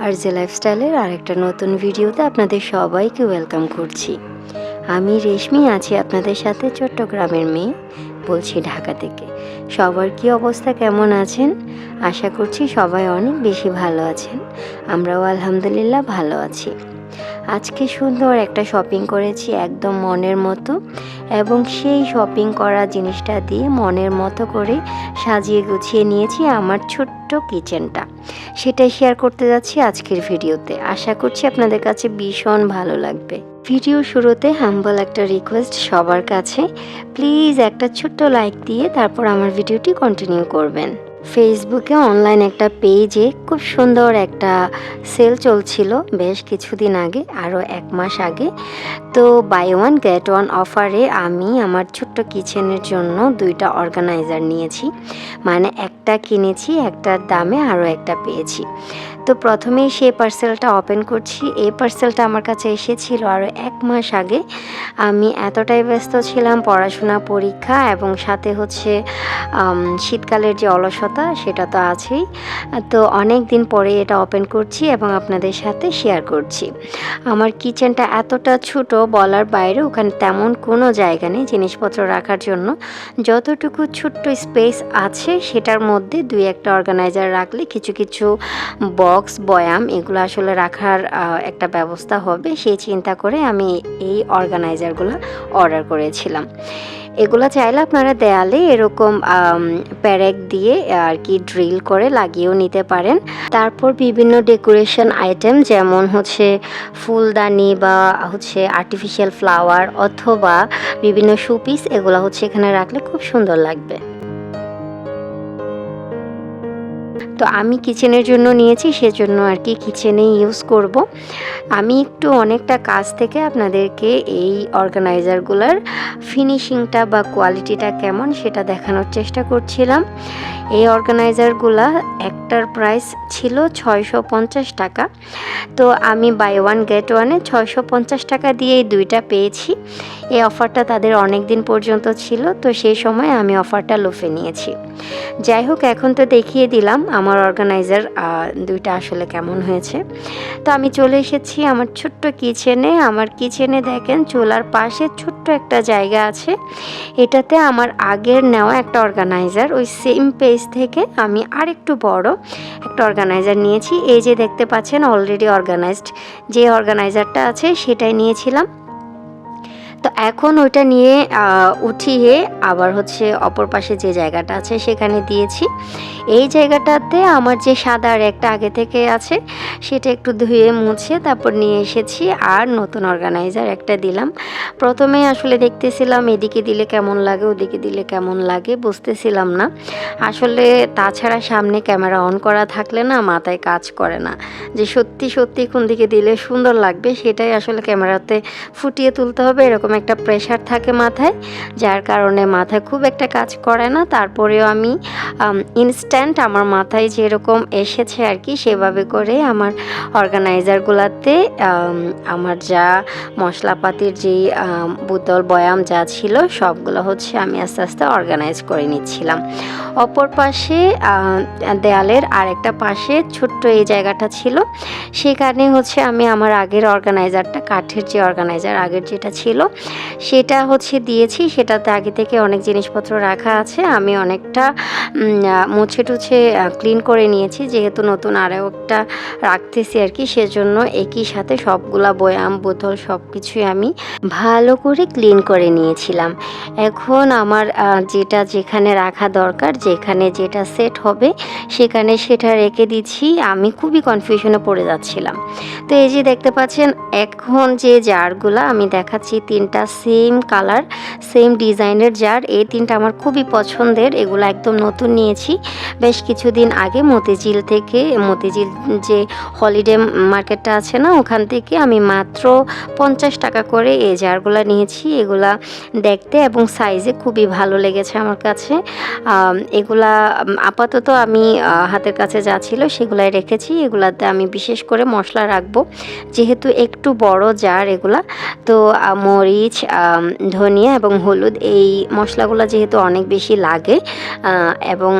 আর যে লাইফস্টাইলের আরেকটা নতুন ভিডিওতে আপনাদের সবাইকে ওয়েলকাম করছি। আমি রেশমি, আছি আপনাদের সাথে চট্টগ্রামের মেয়ে, বলছি ঢাকা থেকে। সবার কি অবস্থা, কেমন আছেন? আশা করছি সবাই অনেক বেশি ভালো আছেন। আমরাও আলহামদুলিল্লাহ ভালো আছি। আজকে সুন্দর একটা শপিং করেছি একদম মনের মতো এবং সেই শপিং করা জিনিসটা দিয়ে মনের মতো করে সাজিয়ে গুছিয়ে নিয়েছি আমার ছোট্ট কিচেনটা সেটাই শেয়ার করতে যাচ্ছি আজকের ভিডিওতে। আশা করছি আপনাদের কাছে ভীষণ ভালো লাগবে। ভিডিও শুরুতে হাম্বল একটা রিকোয়েস্ট সবার কাছে। প্লিজ একটা ছোট্ট লাইক দিয়ে তারপর আমার ভিডিওটি কন্টিনিউ করবেন। ফেসবুকে অনলাইন একটা পেজে খুব সুন্দর একটা সেল চলছিল বেশ কিছুদিন আগে আরও এক মাস আগে। তো বাই ওয়ান গেট ওয়ান অফারে আমি আমার ছোট্ট কিচেনের জন্য দুইটা অর্গানাইজার নিয়েছি। মানে একটা কিনেছি একটার দামে আরও একটা পেয়েছি। তো প্রথমেই সেই পার্সেলটা ওপেন করছি। এই পার্সেলটা আমার কাছে এসেছিল আরও এক মাস আগে। আমি এতটাই ব্যস্ত ছিলাম পড়াশোনা, পরীক্ষা এবং সাথে হচ্ছে শীতকালের যে অলসতা সেটা তো আছেই। তো অনেক দিন পরে এটা ওপেন করছি এবং আপনাদের সাথে শেয়ার করছি। আমার কিচেনটা এতটা ছোট, বলার বাইরে ওখানে তেমন কোনো জায়গা নেই জিনিসপত্র রাখার জন্য। যতটুকু ছোট্ট স্পেস আছে, সেটার মধ্যে দুই একটা অর্গানাইজার রাখলে কিছু কিছু বক্স বয়াম, এগুলো আসলে রাখার একটা ব্যবস্থা হবে। সেই চিন্তা করে আমি এই অর্গানাইজারগুলো অর্ডার করেছিলাম। এগুলো চাইলে আপনারা দেয়ালে এরকম প্যারেক দিয়ে আর কি ড্রিল করে লাগিয়েও নিতে পারেন। তারপর বিভিন্ন ডেকোরেশন আইটেম যেমন হচ্ছে ফুলদানি বা হচ্ছে আর্টিফিশিয়াল ফ্লাওয়ার অথবা বিভিন্ন শুপিস এগুলো হচ্ছে এখানে রাখলে খুব সুন্দর লাগবে। তো আমি কিচেনের জন্য নিয়েছি, সেজন্য আর কি কিচেনে ইউজ করব। আমি একটু অনেকটা কাছ থেকে আপনাদেরকে এই অর্গানাইজারগুলোর ফিনিশিংটা বা কোয়ালিটিটা কেমন সেটা দেখানোর চেষ্টা করছিলাম। এই অর্গানাইজারগুলা একটার প্রাইস ছিল ছয়শো পঞ্চাশ টাকা। তো আমি বাই ওয়ান গেট ওয়ানে ছয়শো পঞ্চাশ টাকা দিয়ে এই দুইটা পেয়েছি। এই অফারটা তাদের অনেক দিন পর্যন্ত ছিল, তো সেই সময় আমি অফারটা লোফে নিয়েছি। যাই হোক এখন তো দেখিয়ে দিলাম আমার অর্গানাইজার দুইটা আসলে কেমন হয়েছে। তো আমি চলে এসেছি আমার ছোট্ট কিচেনে আমার কিচেনে দেখেন, চুলার পাশে ছোট্ট একটা জায়গা আছে। এটাতে আমার আগের নেওয়া একটা অর্গানাইজার ওই সেম পেজ থেকে আমি আরেকটু বড় একটা অর্গানাইজার নিয়েছি। এই যে দেখতে পাচ্ছেন অলরেডি অর্গানাইজড যে অর্গানাইজারটা আছে, সেটাই নিয়েছিলাম। তো এখন ওইটা নিয়ে উঠিয়ে আবার হচ্ছে অপর পাশে যে জায়গাটা আছে সেখানে দিয়েছি। এই জায়গাটাতে আমার যে সাদা একটা আগে থেকে আছে, সেটা একটু ধুয়ে মুছে তারপর নিয়ে এসেছি আর নতুন অর্গানাইজার একটা দিলাম। প্রথমে আসলে দেখতেছিলাম এদিকে দিলে কেমন লাগে, ওদিকে দিলে কেমন লাগে, বুঝতেছিলাম না। আসলে তাছাড়া সামনে ক্যামেরা অন করা থাকলে না মাথায় কাজ করে না। যে সত্যি সত্যি কোন দিকে দিলে সুন্দর লাগবে, সেটাই আসলে ক্যামেরাতে ফুটিয়ে তুলতে হবে, এরকম একটা প্রেশার থাকে মাথায়, যার কারণে মাথায় খুব একটা কাজ করে না। তারপরেও আমি ইনস্ট্যান্ট আমার মাথায় যেরকম এসেছে আর কি, সেভাবে করে আমার অর্গানাইজারগুলোতে আমার যা মশলাপাতির যেই বোতল, বয়াম যা ছিল, সবগুলো হচ্ছে আমি আস্তে আস্তে অর্গানাইজ করে নিচ্ছিলাম। অপর পাশে দেয়ালের আরেকটা পাশে ছোট্ট এই জায়গাটা ছিল। সেখানে হচ্ছে আমি আমার আগের অর্গানাইজারটা কাঠের যে অর্গানাইজার আগের যেটা ছিল সেটা হচ্ছে দিয়েছি, সেটাতে আগে থেকে অনেক জিনিসপত্র রাখা আছে। আমি অনেকটা মুছে টুছে ক্লিন করে নিয়েছি, যেহেতু নতুন আরও একটা রাখতেছি আর কি, সেজন্য একই সাথে সবগুলা বয়াম, বোতল সব কিছুই আমি ভালো করে ক্লিন করে নিয়েছিলাম। এখন আমার যেটা যেখানে রাখা দরকার, যেখানে যেটা সেট হবে, সেখানে সেটা রেখে দিচ্ছি। আমি খুবই কনফিউশনে পড়ে যাচ্ছিলাম। তো এই যে দেখতে পাচ্ছেন, এখন যে জারগুলা আমি দেখাচ্ছি তিন তিনটা সেম কালার সেম ডিজাইনের জার এই তিনটা আমার খুবই পছন্দের এগুলো একদম নতুন নিয়েছি। বেশ কিছুদিন আগে মতিঝিল থেকে মতিঝিল যে হলিডে মার্কেটটা আছে না ওখান থেকে আমি মাত্র পঞ্চাশ টাকা করে এই জারগুলো নিয়েছি। এগুলা দেখতে এবং সাইজে খুবই ভালো লেগেছে আমার কাছে। এগুলা আপাতত আমি হাতের কাছে যা ছিল সেগুলাই রেখেছি। এগুলাতে আমি বিশেষ করে মশলা রাখব। যেহেতু একটু বড় জার এগুলা তো আহ, মরিচ ধনিয়া এবং হলুদ, এই মশলাগুলো যেহেতু অনেক বেশি লাগে এবং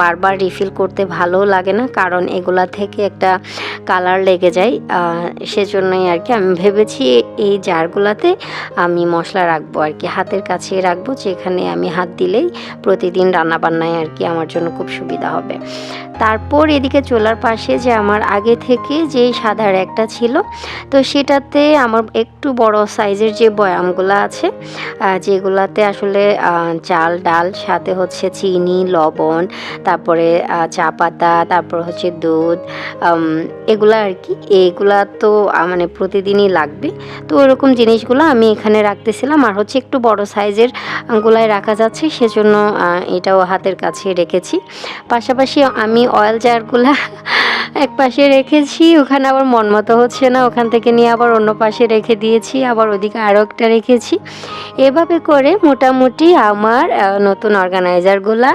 বারবার রিফিল করতে ভালো লাগে না, কারণ এগুলা থেকে একটা কালার লেগে যায় সেজন্যই আর কি আমি ভেবেছি এই জারগুলাতে আমি মশলা রাখব আর কি, হাতের কাছে রাখব, যেখানে আমি হাত দিলেই প্রতিদিন রান্নাবান্নায় আর কি আমার জন্য খুব সুবিধা হবে। তারপর এদিকে চোলার পাশে যে আমার আগে থেকে যে সাদা একটা ছিল, তো সেটাতে আমার একটু বড় সাইজের যে বয়ামগুলো আছে যেগুলাতে আসলে চাল, ডাল, সাথে হচ্ছে চিনি, লবণ, তারপরে চা পাতা, তারপর হচ্ছে দুধ এগুলা আর কি এগুলা তো মানে প্রতিদিনই লাগবে। তো ওরকম জিনিসগুলো আমি এখানে রাখতেছিলাম। আর হচ্ছে একটু বড় সাইজের গুলায় রাখা যাচ্ছে, সেজন্য এটাও হাতের কাছে রেখেছি। পাশাপাশি আমি অয়েল জারগুলা এক পাশে রেখেছি, ওখানে আবার মন মতো হচ্ছে না, ওখান থেকে নিয়ে আবার অন্য পাশে রেখে দিয়েছি, আবার ওদিকে আরও একটা রেখেছি। এভাবে করে মোটামুটি আমার নতুন অর্গানাইজারগুলা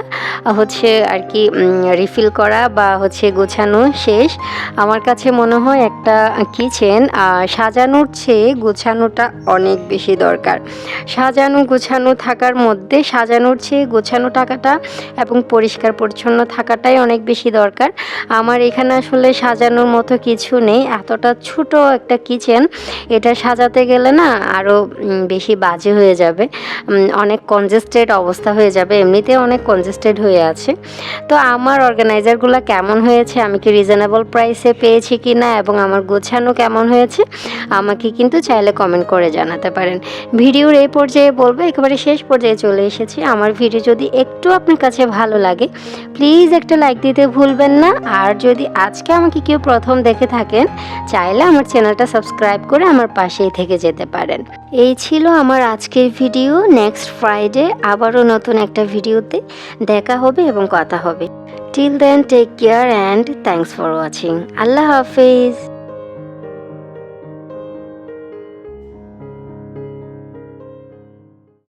হচ্ছে আর কি রিফিল করা বা হচ্ছে গোছানো শেষ। আমার কাছে মনে হয় একটা কিচেন সাজানোর চেয়ে গোছানোটা অনেক বেশি দরকার। সাজানো গোছানো থাকার মধ্যে, সাজানোর চেয়ে গোছানো থাকাটা এবং পরিষ্কার পরিচ্ছন্ন থাকাটাই অনেক বেশি দরকার। আমার এখানে আসলে সাজানোর মতো কিছু নেই। এতটা ছোট একটা কিচেন এটা সাজাতে গেলে না আরও বেশি বাজে হয়ে যাবে। অনেক কনজেস্টেড অবস্থা হয়ে যাবে। এমনিতে অনেক কনজেস্টেড হয়ে আছে। তো আমার অর্গানাইজারগুলো কেমন হয়েছে, আমি কি রিজনেবল প্রাইসে পেয়েছি কি না এবং আমার গোছানো কেমন হয়েছে, আমাকে কিন্তু চাইলে কমেন্ট করে জানাতে পারেন। ভিডিওর এই পর্যায়ে বলব, একেবারে শেষ পর্যায়ে চলে এসেছি। আমার ভিডিও যদি একটু আপনার কাছে ভালো লাগে প্লিজ একটা লাইক দিতে ভুলবেন না। আর যদি আজকে আমাকে কেউ প্রথম দেখে থাকেন, চাইলে আমার চ্যানেলটা সাবস্ক্রাইব করে আমার পাশেই থেকে যেতে পারেন। এই ছিল আমার আজকের ভিডিও। নেক্সট ফ্রাইডে আবারও নতুন একটা ভিডিওতে দেখা হবে এবং কথা হবে। Till then take care and thanks for watching Allah Hafiz.